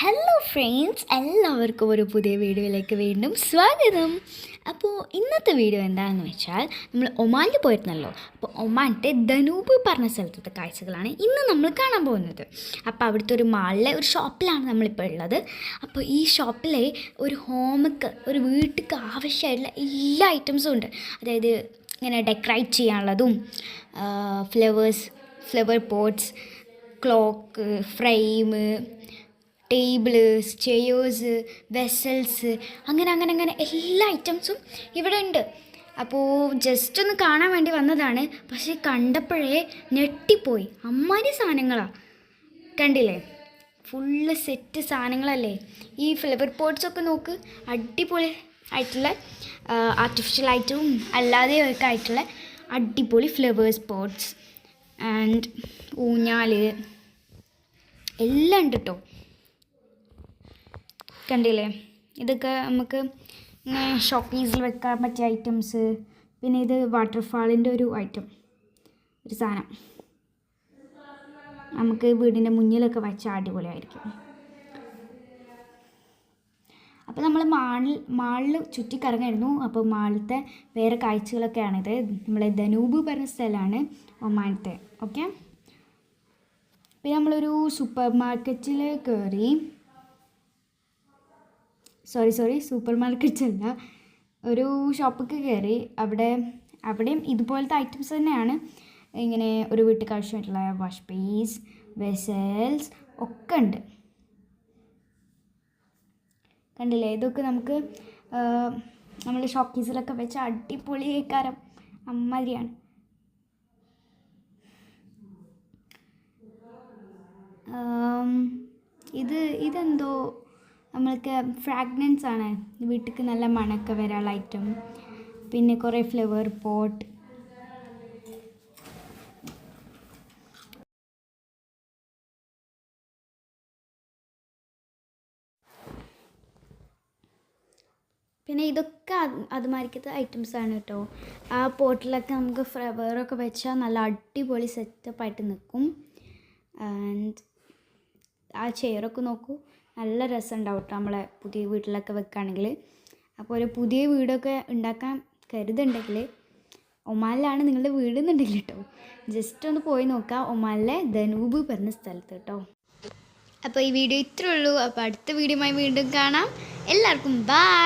Hello friends എല്ലാവർക്കും ഒരു പുതിയ വീഡിയോയിലേക്ക് വീണ്ടും സ്വാഗതം. അപ്പോൾ ഇന്നത്തെ വീഡിയോ എന്താണെന്ന് വെച്ചാൽ നമ്മൾ ഒമാനിൽ പോയിരുന്നല്ലോ. അപ്പോൾ ഒമാനിന്റെ ധനൂബ് പറഞ്ഞ സ്ഥലത്തെ കാഴ്ചകളാണ് ഇന്ന് നമ്മൾ കാണാൻ പോകുന്നത്. അപ്പോൾ അവിടുത്തെ ഒരു മാളിലെ ഒരു ഷോപ്പിലാണ് നമ്മളിപ്പോൾ ഉള്ളത്. അപ്പോൾ ഈ ഷോപ്പിലെ ഒരു ഹോമക്ക് ഒരു വീട്ടിലേക്ക് ആവശ്യമായിട്ടുള്ള എല്ലാ ഐറ്റംസും ഉണ്ട്. അതായത് ഇങ്ങനെ decorate ചെയ്യാനുള്ളതും flowers flower pots clock frame table chairs vessels അങ്ങനെ അങ്ങനെ അങ്ങനെ എല്ലാ ഐറ്റംസും ഇവിടെ ഉണ്ട്. അപ്പോൾ ജസ്റ്റ് ഒന്ന് കാണാൻ വേണ്ടി വന്നതാണ്. പക്ഷേ കണ്ടപ്പോഴേ ഞെട്ടിപ്പോയി. അമ്മാരി സാധനങ്ങളാണ് കണ്ടില്ലേ? ഫുള്ള് സെറ്റ് സാധനങ്ങളല്ലേ? ഈ ഫ്ലവർ പോട്ട്സൊക്കെ നോക്ക്. അടിപൊളി ആയിട്ടുള്ള ആർട്ടിഫിഷ്യൽ ആയിട്ടും അല്ലാതെ ഒക്കെ ആയിട്ടുള്ള അടിപൊളി ഫ്ലവേഴ്സ് പോട്ട്സ് ആൻഡ് ഊഞ്ഞാൽ എല്ലാം ഉണ്ട് കേട്ടോ കണ്ടില്ലേ? ഇതൊക്കെ നമുക്ക് ഷോപ്പീസിൽ വെക്കാൻ പറ്റിയ ഐറ്റംസ് പിന്നെ ഇത് വാട്ടർഫാളിന്റെ ഒരു ഐറ്റം ഒരു സാധനം. നമുക്ക് വീടിന്റെ മുന്നിലൊക്കെ വെച്ചാൽ അടിപൊളിയായിരിക്കും. അപ്പോൾ നമ്മൾ മാളിൽ മാളിൽ ചുറ്റിക്കറങ്ങായിരുന്നു. അപ്പോൾ മാളിലത്തെ വേറെ കാഴ്ചകളൊക്കെയാണിത്. നമ്മളെ ധനൂബ് പറഞ്ഞ സ്ഥലമാണ് ഒമാനത്തെ. ഓക്കെ പിന്നെ നമ്മളൊരു സൂപ്പർ മാർക്കറ്റിൽ കയറി സോറി സോറി സൂപ്പർ മാർക്കറ്റ്സ് അല്ല ഒരു ഷോപ്പിലേക്ക് കയറി അവിടെ അവിടെയും ഇതുപോലത്തെ ഐറ്റംസ് തന്നെയാണ്. ഇങ്ങനെ ഒരു വീട്ടിൽ ആവശ്യമായിട്ടുള്ള വാഷ് പേസ് വെസൽസ് ഒക്കെ ഉണ്ട്. കണ്ടില്ലേ? ഇതൊക്കെ നമുക്ക് നമ്മൾ ഷോക്കീസിലൊക്കെ വെച്ച് അടിപൊളി കാരം അമ്മാതിരിയാണ്. ഇത് ഇതെന്തോ നമ്മൾക്ക് ഫ്രാഗ്രൻസ് ആണ്. വീട്ടിലേക്ക് നല്ല മണക്ക വരാനുള്ള ഐറ്റം പിന്നെ കുറേ ഫ്ലവർ പോട്ട് പിന്നെ ഇതൊക്കെ അത് അതുമാതിരിക്കത്തെ ഐറ്റംസ് ആണ് കേട്ടോ. ആ പോട്ടിലൊക്കെ നമുക്ക് ഫ്ലവറൊക്കെ വെച്ചാൽ നല്ല അടിപൊളി സെറ്റപ്പായിട്ട് നിൽക്കും ആൻഡ് ആ ചെയറൊക്കെ നോക്കൂ. നല്ല രസം ഉണ്ടാവും കേട്ടോ നമ്മളെ പുതിയ വീട്ടിലൊക്കെ വെക്കുകയാണെങ്കിൽ അപ്പോൾ ഒരു പുതിയ വീടൊക്കെ ഉണ്ടാക്കാൻ കരുതുണ്ടെങ്കിൽ ഒമാനിലാണ് നിങ്ങളുടെ വീട് എന്നുണ്ടെങ്കിൽ കേട്ടോ ജസ്റ്റ് ഒന്ന് പോയി നോക്കാം. ഒമാനിലെ ധനൂബ് പറഞ്ഞ സ്ഥലത്ത് കേട്ടോ അപ്പോൾ ഈ വീഡിയോ ഇത്രേ ഉള്ളൂ. അപ്പോൾ അടുത്ത വീഡിയോയുമായി വീണ്ടും കാണാം. എല്ലാവർക്കും ബൈ